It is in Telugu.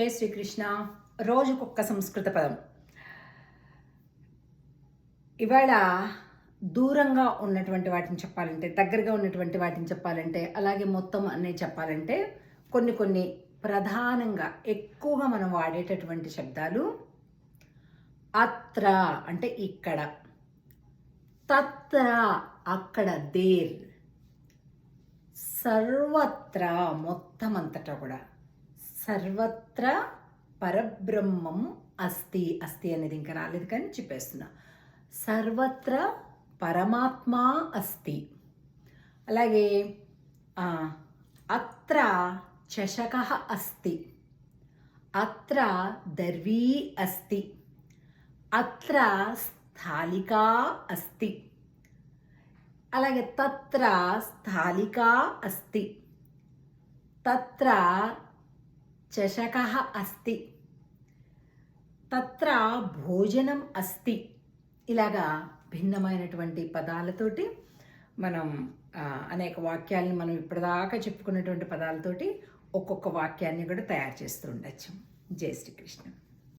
జయ శ్రీకృష్ణ. రోజుకొక్క సంస్కృత పదం. ఇవాళ దూరంగా ఉన్నటువంటి వాటిని చెప్పాలంటే దగ్గరగా ఉన్నటువంటి వాటిని చెప్పాలంటే అలాగే మొత్తం అనే చెప్పాలంటే కొన్ని కొన్ని ప్రధానంగా ఎక్కువగా మనం వాడేటటువంటి శబ్దాలు అత్ర అంటే ఇక్కడ. తత్ర అక్కడ దేర్. సర్వత్ర మొత్తం అంతటా కూడా. సర్వత్ర పరబ్రహ్మం అస్తి అస్తి అనేది ఇంకా రాలేదు కానీ చెప్పేస్తున్నా. సర్వత్ర పరమాత్మ అస్తి. అలాగే అత్ర చషక అస్తి. అత్ర దర్వీ అస్తి. అత్ర స్థాలికా అస్తి. అలాగే తత్ర స్థాలికా అస్తి. తత్ర చషక అస్తి తత్ర భోజనం అస్తి ఇలాగా భిన్నమైనటువంటి పదాలతోటి మనం అనేక వాక్యాలను మనం ఇప్పటిదాకా చెప్పుకున్నటువంటి పదాలతోటి ఒక్కొక్క వాక్యాన్ని కూడా తయారు చేస్తూ ఉండొచ్చు జై శ్రీకృష్ణ